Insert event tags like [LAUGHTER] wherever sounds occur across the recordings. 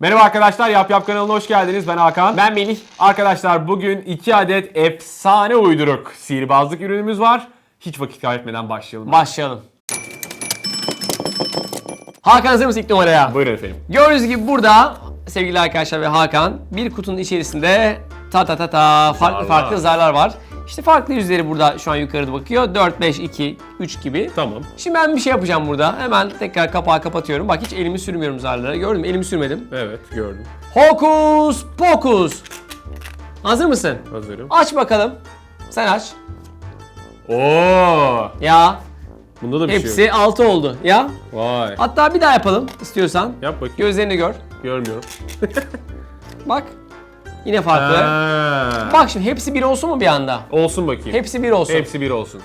Merhaba arkadaşlar, Yap Yap kanalına hoş geldiniz. Ben Hakan. Ben Melih. Arkadaşlar bugün 2 adet efsane uyduruk sihirbazlık ürünümüz var. Hiç vakit kaybetmeden başlayalım. Başlayalım. Hakan hazır mısın ilk numaraya? Buyurun efendim. Gördüğünüz gibi burada sevgili arkadaşlar ve Hakan bir kutunun içerisinde ta ta ta ta farklı farklı zarlar var. İşte farklı yüzleri burada şu an yukarıda bakıyor. 4, 5, 2, 3 gibi. Tamam. Şimdi ben bir şey yapacağım burada. Hemen tekrar kapağı kapatıyorum. Bak hiç elimi sürmüyorum zarlara. Gördün mü? Elimi sürmedim. Evet, gördüm. Hokus pokus. Hazır mısın? Hazırım. Aç bakalım. Sen aç. Oo! Ya Bunda da bir şey hepsi yok. 6 oldu. Ya Vay. hatta bir daha yapalım istiyorsan. Yap bakayım. Gözlerini gör. Görmüyorum. [LAUGHS] Bak. Yine farklı. Ha. Bak şimdi hepsi bir olsun mu bir anda? Olsun bakayım. Hepsi bir olsun. Hepsi bir olsun.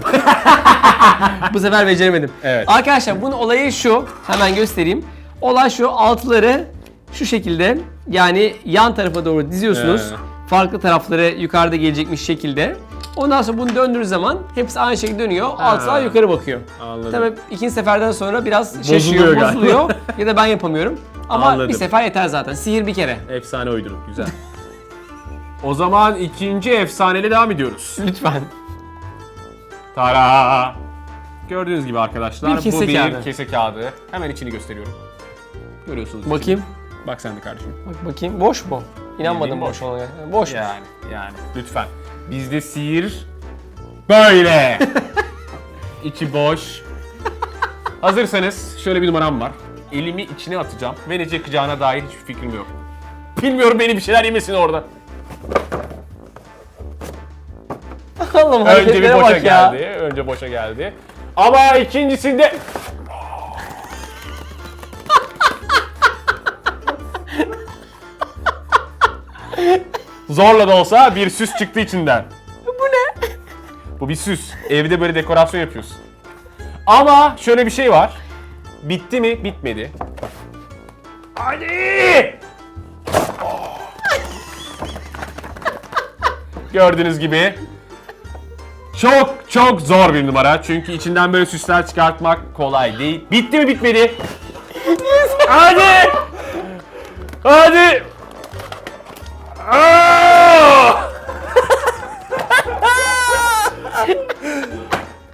[LAUGHS] Bu sefer beceremedim. Evet. Arkadaşlar bunun olayı şu. Hemen göstereyim. Olay şu altıları şu şekilde yani yan tarafa doğru diziyorsunuz. Ee. Farklı tarafları yukarıda gelecekmiş şekilde. Ondan sonra bunu döndüğünüz zaman hepsi aynı şekilde dönüyor. Altılar yukarı bakıyor. Anladım. Tabii ikinci seferden sonra biraz Bozuluyor şaşıyor, galiba. bozuluyor [LAUGHS] ya da ben yapamıyorum. Ama Anladım. bir sefer yeter zaten. Sihir bir kere. Efsane uyduruk, güzel. o zaman ikinci efsaneyle devam ediyoruz. Lütfen. Tara. Gördüğünüz gibi arkadaşlar Bir kese bu bir kağıdı. kese kağıdı. Hemen içini gösteriyorum. Görüyorsunuz. içini. Bakayım. Bak sen de kardeşim. Bak bakayım. Boş mu? İnanmadım Bildiğin boş olana. Boş. Yani yani lütfen. Bizde sihir böyle. [LAUGHS] İçi boş. Hazırsanız şöyle bir numaram var. Elimi içine atacağım ve ne çıkacağına dair hiçbir fikrim yok. Bilmiyorum beni bir şeyler yemesin orada. [LAUGHS] Allah'ım Önce bir hareketlere boşa bak ya. geldi. Önce boşa geldi. Ama ikincisinde [LAUGHS] Zorla da olsa bir süs çıktı içinden. Bu ne? Bu bir süs. Evde böyle dekorasyon yapıyorsun. Ama şöyle bir şey var. Bitti mi? Bitmedi. Hadi! [LAUGHS] Gördüğünüz gibi çok çok zor bir numara. Çünkü içinden böyle süsler çıkartmak kolay değil. Bitti mi? Bitmedi. Hadi! Hadi!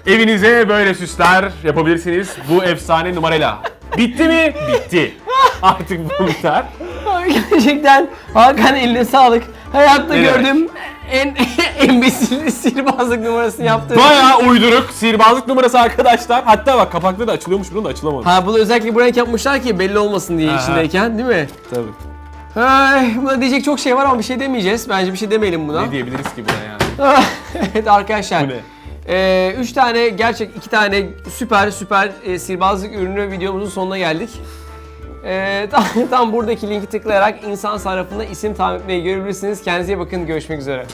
Evinize böyle süsler yapabilirsiniz bu efsane numarayla. Bitti mi? Bitti. Artık bu biter. Ay, Gerçekten Hakan eline sağlık. Hayatta Ne demek? gördüğüm en [LAUGHS] en besilli sihirbazlık numarasını yaptı. Bayağı uyduruk sihirbazlık numarası arkadaşlar. Hatta bak kapakları da açılıyormuş bunun da açılamadı. Ha bunu özellikle bu renk yapmışlar ki belli olmasın diye Ha. içindeyken değil mi? Tabii. Ay, buna diyecek çok şey var ama bir şey demeyeceğiz. Bence bir şey demeyelim buna. Ne diyebiliriz ki buna yani? [LAUGHS] evet arkadaşlar. Bu ne? Ee, üç tane gerçek iki tane süper süper e, sihirbazlık ürünü videomuzun sonuna geldik. Ee, [LAUGHS] tam, tam buradaki linki tıklayarak insan sarrafında isim tahmin etmeyi görebilirsiniz. Kendinize iyi bakın. Görüşmek üzere.